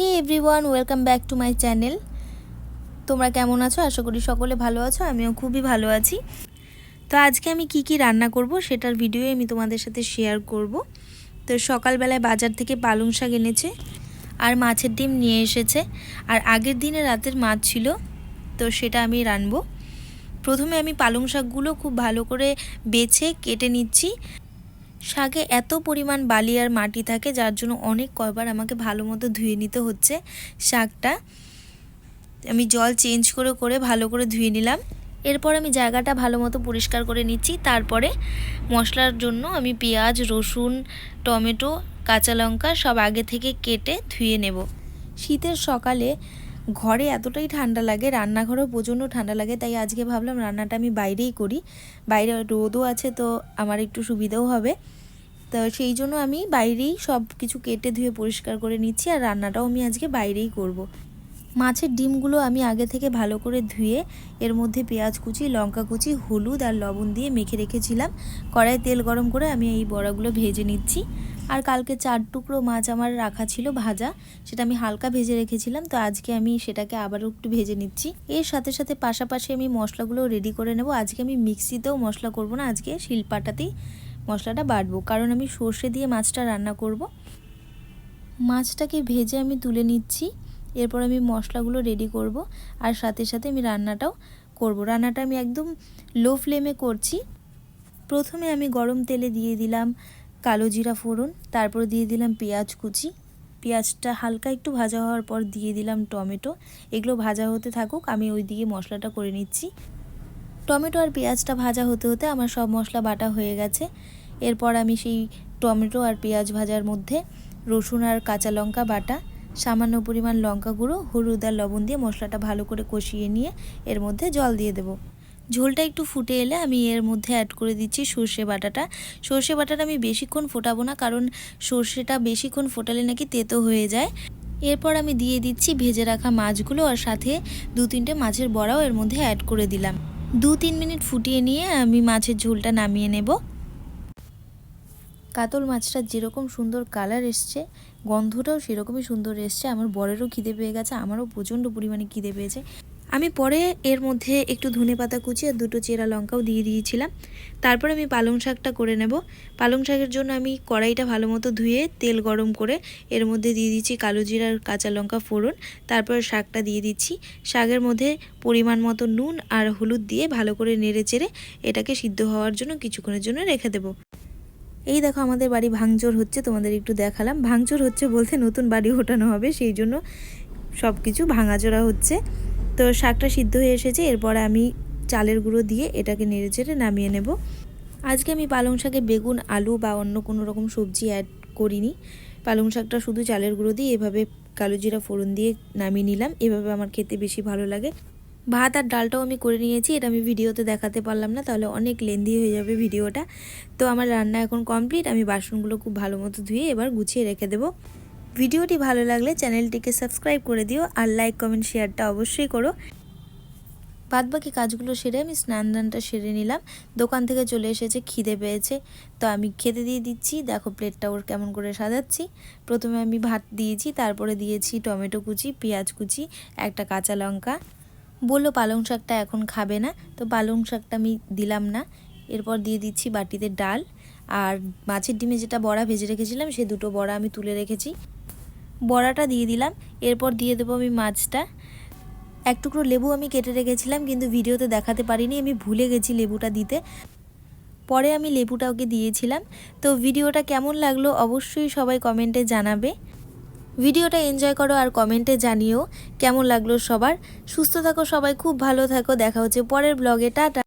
Hey everyone, welcome back to my channel. তোমরা কেমন আছো? আশা করি সকলে ভালো আছো, আমিও খুবই ভালো আছি। তো আজকে আমি কি কি রান্না করব সেটার ভিডিও আমি তোমাদের সাথে শেয়ার করব। তো সকালবেলায় বাজার থেকে পালং শাক এনেছে আর মাছের ডিম নিয়ে এসেছে। আর আগের দিনে রাতের মাছ ছিল, তো সেটা আমি রানবো। প্রথমে আমি পালং শাকগুলো খুব ভালো করে বেছে, কেটে নিচ্ছি। শাকে এত পরিমাণ বালি আর মাটি থাকে, যার জন্য অনেক কয়বার আমাকে ভালো মতো ধুয়ে নিতে হচ্ছে শাকটা। আমি জল চেঞ্জ করে করে ভালো করে ধুয়ে নিলাম। এরপর আমি জায়গাটা ভালো মতো পরিষ্কার করে নিচ্ছি। তারপরে মশলার জন্য আমি পেঁয়াজ, রসুন, টমেটো, কাঁচা লঙ্কা সব আগে থেকে কেটে ধুয়ে নেব। শীতের সকালে ঘরে এতটাই ঠান্ডা লাগে, রান্নাঘরেও প্রচণ্ড ঠান্ডা লাগে, তাই আজকে ভাবলাম রান্নাটা আমি বাইরেই করি। বাইরে রোদও আছে তো আমার একটু সুবিধাও হবে। তো সেই জন্য আমি বাইরেই সব কিছু কেটে ধুয়ে পরিষ্কার করে নিচ্ছি আর রান্নাটাও আমি আজকে বাইরেই করব। মাছের ডিমগুলো আমি আগে থেকে ভালো করে ধুয়ে এর মধ্যে পেঁয়াজ কুচি, লঙ্কা কুচি, হলুদ আর লবণ দিয়ে মেখে রেখেছিলাম। কড়াই তেল গরম করে আমি এই বড়াগুলো ভেজে নিচ্ছি। আর কালকে চার টুকরো মাছ আমার রাখা ছিল ভাজা, সেটা আমি হালকা ভেজে রেখেছিলাম, তো আজকে আমি সেটাকে আবারও একটু ভেজে নিচ্ছি। এর সাথে সাথে পাশাপাশি আমি মশলাগুলো রেডি করে নেব। আজকে আমি মিক্সিতেও মশলা করব না, আজকে শিলপাটাতেই মশলাটা বাটবো। কারণ আমি সর্ষে দিয়ে মাছটা রান্না করব। মাছটাকে ভেজে আমি তুলে নিচ্ছি, এরপর আমি মশলাগুলো রেডি করব, আর সাথে সাথে আমি রান্নাটাও করব। রান্নাটা আমি একদম লো ফ্লেমে করছি। প্রথমে আমি গরম তেলে দিয়ে দিলাম কালো জিরা ফোড়ন, তারপর দিয়ে দিলাম পেঁয়াজ কুচি। পেঁয়াজটা হালকা একটু ভাজা হওয়ার পর দিয়ে দিলাম টমেটো। এগুলো ভাজা হতে থাকুক, আমি ওই দিকে মশলাটা করে নিচ্ছি। টমেটো আর পেঁয়াজটা ভাজা হতে হতে আমার সব মশলা বাটা হয়ে গেছে। এরপর আমি সেই টমেটো আর পেঁয়াজ ভাজার মধ্যে রসুন আর কাঁচা লঙ্কা বাটা, সামান্য পরিমাণ লঙ্কা গুঁড়ো, হলুদ আর লবণ দিয়ে মশলাটা ভালো করে কষিয়ে নিয়ে এর মধ্যে জল দিয়ে দেবো। ঝোলটা একটু ফুটে এলে আমি এর মধ্যে অ্যাড করে দিচ্ছি সর্ষে বাটাটা। সর্ষে বাটাটা আমি বেশিক্ষণ ফোটাবো না, কারণ সর্ষেটা বেশিক্ষণ ফোটালে নাকি তেতো হয়ে যায়। এরপর আমি দিয়ে দিচ্ছি ভেজে রাখা মাছগুলো আর সাথে দু তিনটে মাছের বড়াও এর মধ্যে অ্যাড করে দিলাম। দু তিন মিনিট ফুটিয়ে নিয়ে আমি মাছের ঝোলটা নামিয়ে নেব। কাতল মাছটা যেরকম সুন্দর কালার এসছে, গন্ধটাও সেরকমই সুন্দর এসছে। আমার বরেরও খিদে পেয়ে গেছে, আমারও প্রচণ্ড পরিমাণে খিদে পেয়েছে। আমি পরে এর মধ্যে একটু ধনে পাতা কুচি আর দুটো চেরা লঙ্কাও দিয়ে দিয়েছিলাম। তারপর আমি পালং শাকটা করে নেব। পালং শাকের জন্য আমি কড়াইটা ভালো মতো ধুয়ে তেল গরম করে এর মধ্যে দিয়ে দিচ্ছি কালো জিরার কাঁচা লঙ্কা ফোড়ন। তারপর শাকটা দিয়ে দিচ্ছি। শাকের মধ্যে পরিমাণ মতো নুন আর হলুদ দিয়ে ভালো করে নেড়ে চেড়ে এটাকে সিদ্ধ হওয়ার জন্য কিছুক্ষণের জন্য রেখে দেবো। এই দেখো আমাদের বাড়ি ভাঙচুর হচ্ছে, তোমাদের একটু দেখালাম। ভাঙচুর হচ্ছে বলতে নতুন বাড়ি ওঠানো হবে, সেই জন্য সব কিছু ভাঙাচোরা হচ্ছে। তো শাকটা সিদ্ধ হয়ে এসেছে, এরপরে আমি চালের গুঁড়ো দিয়ে এটাকে নেড়ে চেড়ে নামিয়ে নেব। আজকে আমি পালং শাকে বেগুন, আলু বা অন্য কোনো রকম সবজি অ্যাড করিনি। পালং শাকটা শুধু চালের গুঁড়ো দিয়ে এভাবে কালো জিরা ফোড়ন দিয়ে নামিয়ে নিলাম, এভাবে আমার খেতে বেশি ভালো লাগে। ভাত আর ডালটাও আমি করে নিয়েছি, এটা আমি ভিডিওতে দেখাতে পারলাম না, তাহলে অনেক লেন্দি হয়ে যাবে ভিডিওটা। তো আমার রান্না এখন কমপ্লিট আমি বাসনগুলো খুব ভালো মতো ধুয়ে এবার গুছিয়ে রেখে দেবো। ভিডিওটি ভালো লাগলে চ্যানেলটিকে সাবস্ক্রাইব করে দিও আর লাইক, কমেন্ট, শেয়ারটা অবশ্যই করো। বাদ বাকি কাজগুলো সেরে আমি স্নান দানটা সেরে নিলাম। দোকান থেকে চলে এসেছে, খিদে পেয়েছে। তো আমি খেতে দিয়ে দিচ্ছি। দেখো প্লেটটা ওর কেমন করে সাজাচ্ছি। প্রথমে আমি ভাত দিয়েছি, তারপরে দিয়েছি টমেটো কুচি, পেঁয়াজ কুচি, একটা কাঁচা লঙ্কা। বলল পালং শাকটা এখন খাবে না, তো পালং শাকটা আমি দিলাম না। এরপর দিয়ে দিচ্ছি বাটিতে ডাল। আর মাছের ডিমে যেটা বড়া ভেজে রেখেছিলাম, সে দুটো বড়া আমি তুলে রেখেছি। বড়াটা দিয়ে দিলাম, এরপর দিয়ে দেবো আমি মাছটা। এক টুকরো লেবু আমি কেটে রেখেছিলাম, কিন্তু ভিডিওতে দেখাতে পারিনি, আমি ভুলে গেছি লেবুটা দিতে। পরে আমি লেবুটা ওকে দিয়েছিলাম। তো ভিডিওটা কেমন লাগল অবশ্যই সবাই কমেন্টে জানাবে। ভিডিওটা এনজয় করো আর কমেন্টে জানিও কেমন লাগল সবার। সুস্থ থাকো সবাই, খুব ভালো থাকো, দেখা হচ্ছে পরের ব্লগে। টাটা।